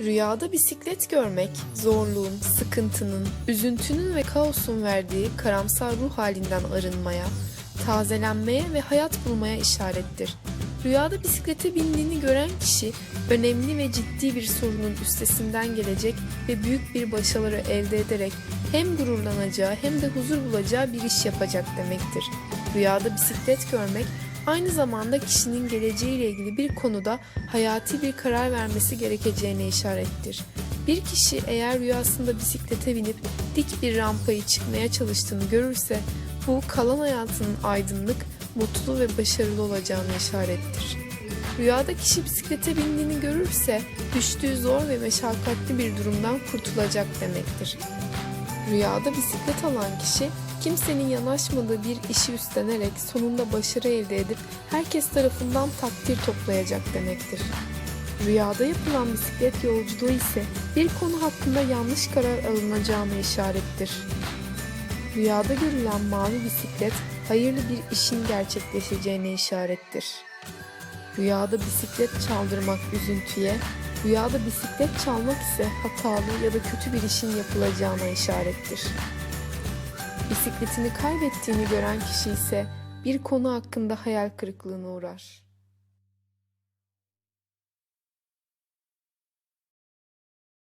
Rüyada bisiklet görmek, zorluğun, sıkıntının, üzüntünün ve kaosun verdiği karamsar ruh halinden arınmaya, tazelenmeye ve hayat bulmaya işarettir. Rüyada bisiklete bindiğini gören kişi önemli ve ciddi bir sorunun üstesinden gelecek ve büyük bir başarı elde ederek hem gururlanacağı hem de huzur bulacağı bir iş yapacak demektir. Rüyada bisiklet görmek aynı zamanda kişinin geleceğiyle ilgili bir konuda hayati bir karar vermesi gerekeceğine işarettir. Bir kişi eğer rüyasında bisiklete binip dik bir rampayı çıkmaya çalıştığını görürse bu kalan hayatının aydınlık, mutlu ve başarılı olacağına işarettir. Rüyada kişi bisiklete bindiğini görürse düştüğü zor ve meşakkatli bir durumdan kurtulacak demektir. Rüyada bisiklet alan kişi kimsenin yanaşmadığı bir işi üstlenerek sonunda başarı elde edip herkes tarafından takdir toplayacak demektir. Rüyada yapılan bisiklet yolculuğu ise bir konu hakkında yanlış karar alınacağına işarettir. Rüyada görülen mavi bisiklet hayırlı bir işin gerçekleşeceğine işarettir. Rüyada bisiklet çaldırmak üzüntüye, rüyada bisiklet çalmak ise hatalı ya da kötü bir işin yapılacağına işarettir. Bisikletini kaybettiğini gören kişi ise bir konu hakkında hayal kırıklığına uğrar.